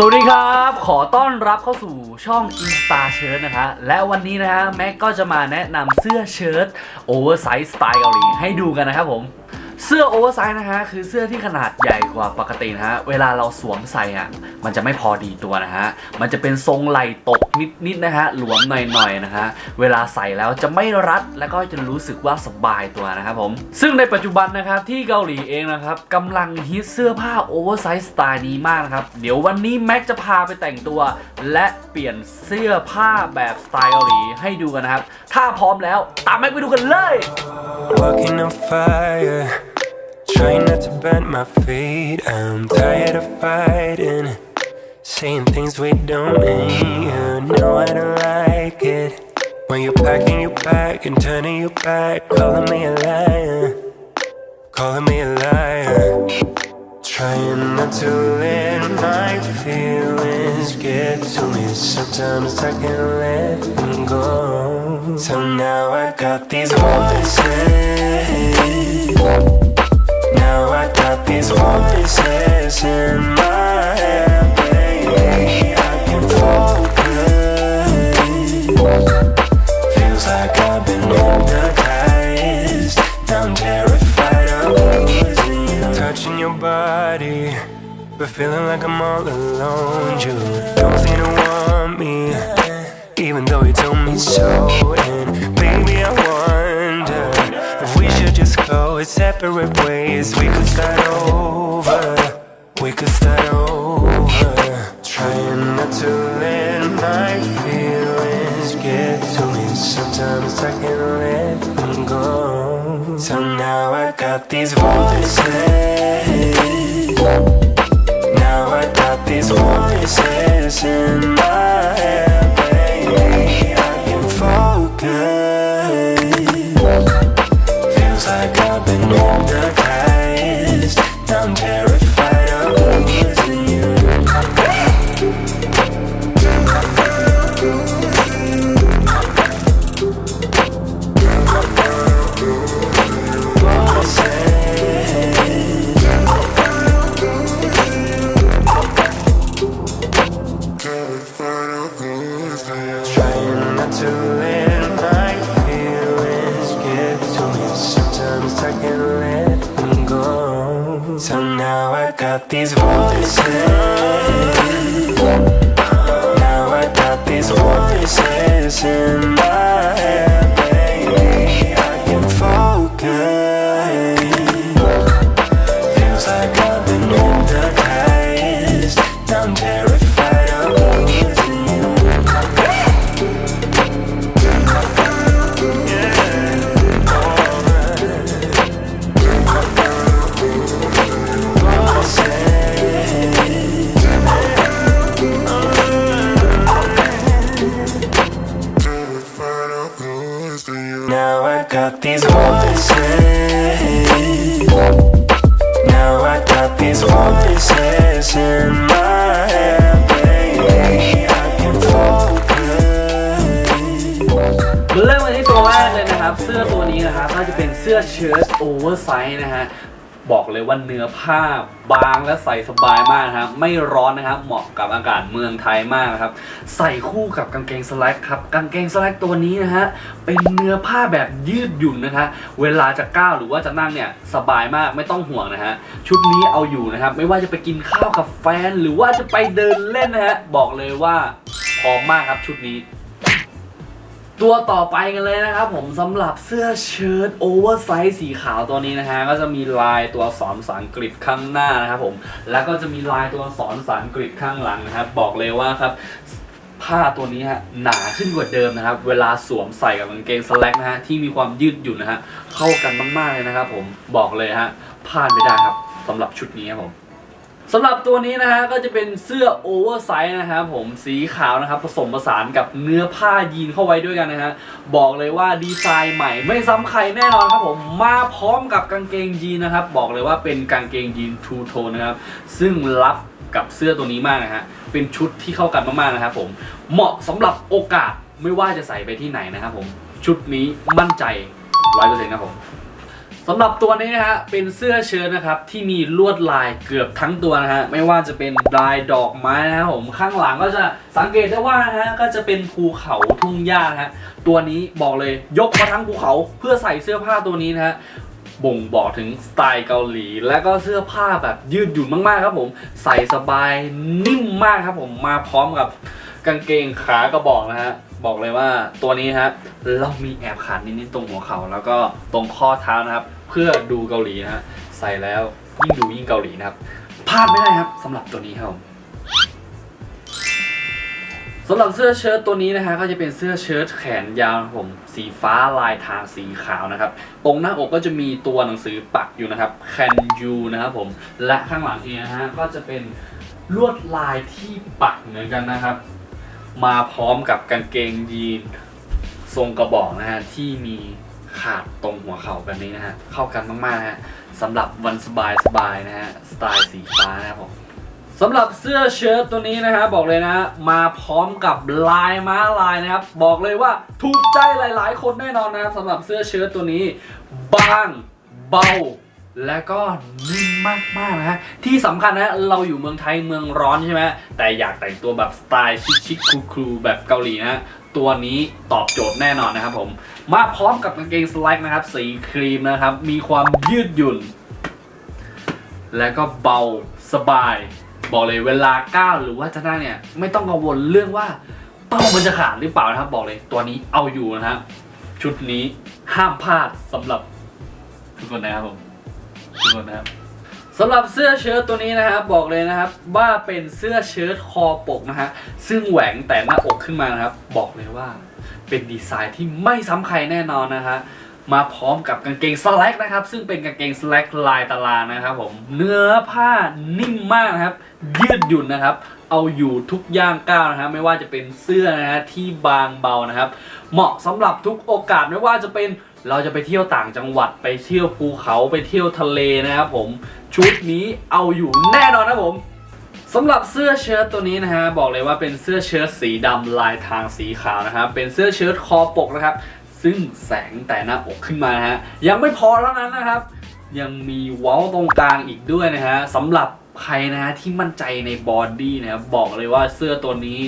สวัสดีครับ ขอต้อนรับเข้าสู่ช่อง Insta Shirt นะคะ และวันนี้นะฮะแม็กก็จะมาแนะนำเสื้อเชิ้ตโอเวอร์ไซส์สไตล์เกาหลีให้ดูกันนะครับผม เสื้อโอเวอร์ไซส์นะฮะคือเสื้อที่ขนาดใหญ่กว่าปกตินะฮะเวลาเราสวมใส่อะมันจะไม่พอดีตัวนะฮะมันจะเป็นทรงไหล่ตกนิดๆนะฮะหลวมหน่อยๆนะฮะเวลาใส่แล้วจะไม่รัดแล้วก็จะรู้สึกว่าสบายตัวนะครับผมซึ่งในปัจจุบันนะครับที่เกาหลีเองนะครับกำลังฮิตเสื้อผ้าโอเวอร์ไซส์สไตล์นี้มากนะครับเดี๋ยววันนี้แม็กจะพาไปแต่งตัว และเปลี่ยนเสื้อผ้าแบบสไตล์เกาหลีให้ดูกันนะครับถ้าพร้อมแล้วตามแม็กไปดูกันเลย Walking on fire, trying not to burn my feet. I'm tired of fighting, saying things we don't mean. You know I don't like it. When you're packing your bag and turning your back, calling me a liar, calling me a liar. Trying not to let my feelings get to me. Sometimes I can't let them go. So now I got these voices. These voices in my head, baby. I can focus. Feels like I've been terrified of losing you. Touching your body, but feeling like I'm all alone. You don't seem to want me, even though you told me so. Just go separate ways. We could start over. We could start over. Trying not to let my feelings get to me. Sometimes I can't let them go. So now I got these voices. Sometimes I can't let them go. So now I got these voices. Now I got these voices in my got these voices. Now I got these voices in my head, baby. I can focus. เริ่มกันที่ตัวแรกเลยนะครับ เสื้อตัวนี้นะครับน่าจะเป็นเสื้อเชิ้ตโอเวอร์ไซส์นะฮะ บอกเลยว่าเนื้อผ้าบางและใส่สบายมากนะครับไม่ร้อนนะครับ เหมาะกับอากาศเมืองไทยมากนะครับ ใส่คู่กับกางเกงสแลกครับกางเกงสแลกตัวนี้นะฮะเป็นเนื้อผ้าแบบยืดหยุ่นนะคะเวลาจะก้าวหรือว่าจะนั่งเนี่ยสบายมากไม่ต้องห่วงนะฮะชุดนี้เอาอยู่นะครับ ไม่ว่าจะไปกินข้าวกับแฟน หรือว่าจะไปเดินเล่นนะฮะบอกเลยว่าพร้อมมากครับชุดนี้ ตัวต่อไปกันเลยนะครับผมสำหรับเสื้อเชิ้ตโอเวอร์ไซส์สีขาวตัวนี้นะฮะก็จะมีลายตัวอักษรภาษาอังกฤษข้างหน้านะครับผมแล้วก็จะมีลายตัวอักษรภาษาอังกฤษข้างหลังนะครับบอกเลยว่าครับผ้าตัวนี้ฮะหนาขึ้นกว่าเดิมนะครับ เวลาสวมใส่กับกางเกงสแลกนะฮะที่มีความยืดหยุ่นนะฮะเข้ากันมากๆเลยนะครับผมบอกเลยฮะพลาดไม่ได้ครับสำหรับชุดนี้ครับผม สำหรับตัวนี้นะฮะก็จะเป็นเสื้อโอเวอร์ไซส์นะครับผมสีขาวนะครับผสมผสานกับเนื้อผ้ายีนเข้าไว้ด้วยกันนะฮะบอกเลยว่าดีไซน์ใหม่ไม่ซ้ำใครแน่นอนครับผมมาพร้อมกับกางเกงยีนนะครับบอกเลยว่าเป็นกางเกงยีนทูโทนนะครับซึ่งรับกับเสื้อตัวนี้มากนะฮะเป็นชุดที่เข้ากันมากๆนะครับผมเหมาะสำหรับโอกาสไม่ว่าจะใส่ไปที่ไหนนะครับผมชุดนี้มั่นใจร้อยเปอร์เซ็นต์ครับผม สำหรับตัวนี้นะฮะเป็นเสื้อเชิ้ตนะครับที่มีลวดลายเกือบทั้งตัวนะฮะไม่ว่าจะเป็นลายดอกไม้นะครับผมข้างหลังก็จะสังเกตได้ว่านะฮะก็จะเป็นภูเขาทุ่งหญ้าฮะตัวนี้บอกเลยยกมาทั้งภูเขาเพื่อใส่เสื้อผ้าตัวนี้นะฮะบ่งบอกถึงสไตล์เกาหลี และก็เสื้อผ้าแบบยืดหยุ่นมากๆครับผมใส่สบายนิ่มมากครับผมมาพร้อมกับกางเกงขากระบอกนะฮะบอกเลยว่าตัวนี้ฮะเรามีแอบขาดนิดๆตรงหัวเข่าแล้วก็ตรงข้อเท้านะครับ เพื่อดูเกาหลีนะฮะใส่แล้วยิ่งดูยิ่งเกาหลีนะครับพลาดไม่ได้ครับสำหรับตัวนี้ครับสำหรับเสื้อเชิ้ตตัวนี้นะฮะก็จะเป็นเสื้อเชิ้ตแขนยาวผมสีฟ้าลายทางสีขาวนะครับตรงหน้าอกก็จะมีตัวหนังสือปักอยู่นะครับ Can you นะครับผมและข้างหลังเองนะฮะก็จะเป็นลวดลายที่ปักเหมือนกันนะครับ มาพร้อมกับกางเกงยีนทรงกระบอกนะฮะที่มี ขาดตรงหัวเข่าแบบนี้นะฮะ เข้ากันมากๆนะฮะสำหรับวันสบายสบายๆนะฮะ สไตล์สีฟ้านะครับผมสำหรับเสื้อเชิ้ตตัวนี้นะฮะบอกเลยนะ มาพร้อมกับลายม้าลายนะครับ บอกเลยว่าถูกใจหลาย ๆ คนแน่นอนนะครับสำหรับเสื้อเชิ้ตตัวนี้ บางเบาและก็นิ่มมากๆนะฮะที่สำคัญนะเราอยู่เมืองไทยเมืองร้อนใช่ไหมแต่อยากแต่งตัวแบบสไตล์ชิคๆคูลๆแบบเกาหลีนะตัวนี้ตอบโจทย์แน่นอนนะครับผม มาพร้อมกับกางเกงสไลด์นะครับ สีครีมนะครับ มีความยืดหยุ่น และก็เบาสบาย บอกเลยเวลาก้าวหรือว่าจะนั่งเนี่ย ไม่ต้องกังวลเรื่องว่าเป้ามันจะขาดหรือเปล่านะครับ บอกเลยตัวนี้เอาอยู่นะฮะชุดนี้ห้ามพลาดสำหรับทุกคนนะครับผมทุกคนนะครับสำหรับเสื้อเชิ้ตตัวนี้นะครับบอกเลยนะครับว่าเป็นเสื้อเชิ้ตคอปกนะฮะซึ่งแหวงแต่หน้าอกขึ้นมานะครับ บอกเลยว่า เป็นดีไซน์ที่ไม่ซ้ำใครแน่นอนนะฮะมาพร้อมกับกางเกงสแล็กนะครับ ซึ่งเป็นกางเกงสแล็กลายตารางนะครับผมเนื้อผ้านิ่มมากนะครับ ยืดหยุ่นนะครับ เอาอยู่ทุกย่างก้าวนะครับไม่ว่าจะเป็นเสื้อนะฮะที่บางเบานะครับ เหมาะสำหรับทุกโอกาสไม่ว่าจะเป็นเราจะไปเที่ยวต่างจังหวัดไปเที่ยวภูเขาไปเที่ยวทะเลนะครับผมชุดนี้เอาอยู่แน่นอนนะผม สำหรับเสื้อเชิ้ตตัวนี้นะฮะบอกเลยว่าเป็นเสื้อเชิ้ตสีดำลายทางสีขาวนะครับเป็นเสื้อเชิ้ตคอปกนะครับ ซึ่งแสงแต่หน้าอกขึ้นมานะฮะยังไม่พอแล้วนั้นนะครับ ยังมีเว้าตรงกลางอีกด้วยนะฮะสำหรับใครนะฮะที่มั่นใจในบอดี้นะครับบอกเลยว่าเสื้อตัวนี้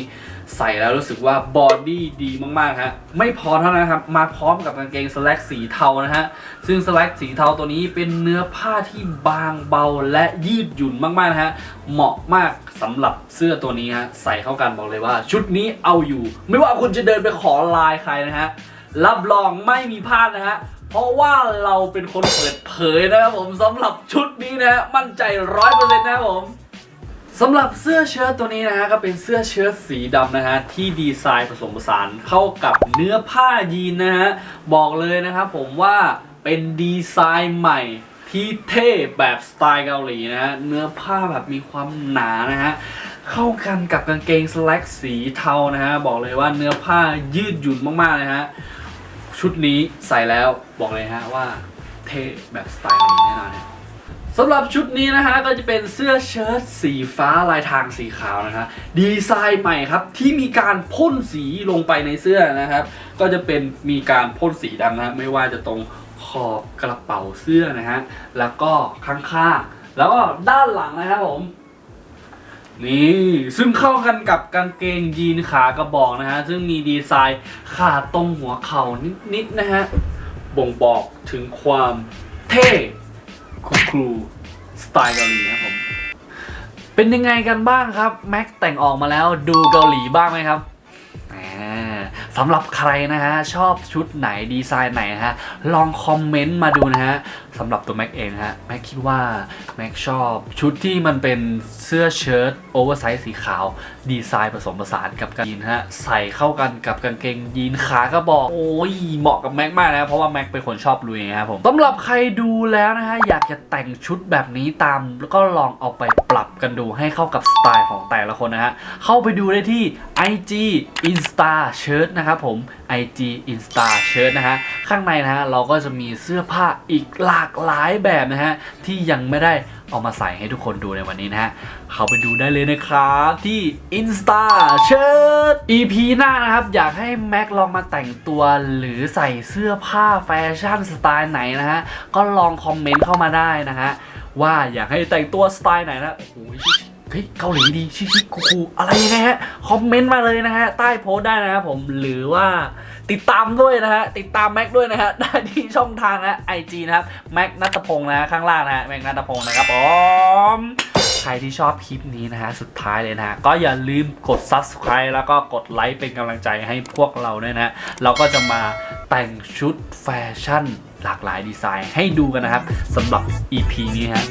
ใส่แล้วรู้สึกว่าบอดี้ดีมากๆฮะไม่พอเท่านั้นครับ มาพร้อมกับกางเกงสแลกสีเทานะฮะ ซึ่งสแลกสีเทาตัวนี้เป็นเนื้อผ้าที่บางเบาและยืดหยุ่นมากๆนะฮะ เหมาะมากสำหรับเสื้อตัวนี้ฮะ ใส่เข้ากันบอกเลยว่า ชุดนี้เอาอยู่ ไม่ว่าคุณจะเดินไปขอลน์ใครนะฮะ รับรองไม่มีพลาดนะฮะเพราะว่าเราเป็นคนเปิดเผยนะครับผมสำหรับชุดนี้นะฮะมั่นใจร้อยเปอร์เซ็นต์นะครับผม สำหรับเสื้อเชิ้ตตัวนี้นะฮะก็เป็นเสื้อเชิ้ตสีดำนะฮะที่ดีไซน์ผสมผสานเข้ากับเนื้อผ้ายีนนะฮะบอกเลยนะครับผมว่าเป็นดีไซน์ใหม่ที่เท่แบบสไตล์เกาหลีนะฮะเนื้อผ้าแบบมีความหนานะฮะเข้ากันกับกางเกงสแล็กสีเทานะฮะบอกเลยว่าเนื้อผ้ายืดหยุ่นมากๆเลยฮะชุดนี้ใส่แล้วบอกเลยฮะว่าเท่แบบสไตล์นี้แน่นอนฮะ สำหรับชุดนี้นะฮะก็จะเป็นเสื้อเชิ้ตสีฟ้าลายทางสีขาวนะฮะดีไซน์ใหม่ครับที่มีการพ่นสีลงไปในเสื้อนะครับ ก็จะเป็นมีการพ่นสีดำนะฮะไม่ว่าจะตรงขอบกระเป๋าเสื้อนะฮะแล้วก็ข้างๆแล้วก็ด้านหลังนะครับผมนี่ซึ่งเข้ากันกับกางเกงยีนขากระบอกนะฮะซึ่งมีดีไซน์ขาดตรงหัวเข่านิดๆนะฮะบ่งบอกถึงความเท่ คูลครูสไตล์เกาหลีครับผม เป็นยังไงกันบ้างครับแม็กแต่งออกมาแล้วดูเกาหลีบ้างไหมครับแหมสำหรับใครนะฮะ ชอบชุดไหนดีไซน์ไหนฮะ ลองคอมเมนต์มาดูนะฮะ สำหรับตัวแม็กเองนะฮะแม็กคิดว่าแม็กชอบชุดที่มันเป็นเสื้อเชิ้ตโอเวอร์ไซส์สีขาว ดีไซน์ผสมผสานกับกางเกงฮะใส่เข้ากันกับกางเกงยีนขากระบอก โอ้ยเหมาะกับแม็กมากนะ เพราะว่าแม็กเป็นคนชอบลุยนะครับผมสำหรับใครดูแล้วนะฮะอยากจะแต่งชุดแบบนี้ตาม แล้วก็ลองเอาไปปรับกันดูให้เข้ากับสไตล์ของแต่ละคนนะฮะเข้าไปดูได้ที่ IG Insta Shirt นะครับผม IG Insta Shirt นะฮะข้างในนะฮะเราก็จะมีเสื้อผ้าอีกหลากหลายแบบนะฮะที่ยังไม่ได้เอามาใส่ให้ทุกคนดูในวันนี้นะฮะ เขาไปดูได้เลยนะครับที่ Insta เชิด EP หน้านะครับ อยากให้แม็กลองมาแต่งตัวหรือใส่เสื้อผ้าแฟชั่นสไตล์ไหนนะฮะ ก็ลองคอมเมนต์เข้ามาได้นะฮะ ว่าอยากให้แต่งตัวสไตล์ไหนนะ โอ้โห เฮ้ยเกาหลีดีชิชิคูคูอะไรยังไงฮะคอมเมนต์มาเลยนะฮะใต้โพสต์ได้นะครับผมหรือว่าติดตามด้วยนะฮะติดตามแม็กด้วยนะฮะได้ที่ช่องทางนะไอจีนะครับแม็กนัตพงศ์นะฮะข้างล่างนะฮะแม็กนัตพงศ์นะครับผมใครที่ชอบคลิปนี้นะฮะ สุดท้ายเลยนะฮะ ก็อย่าลืมกด subscribe แล้วก็กดไลค์เป็นกำลังใจให้พวกเราด้วยนะฮะเราก็จะมาแต่งชุดแฟชั่นหลากหลายดีไซน์ให้ดูกันนะครับสำหรับ EP นี้ฮะ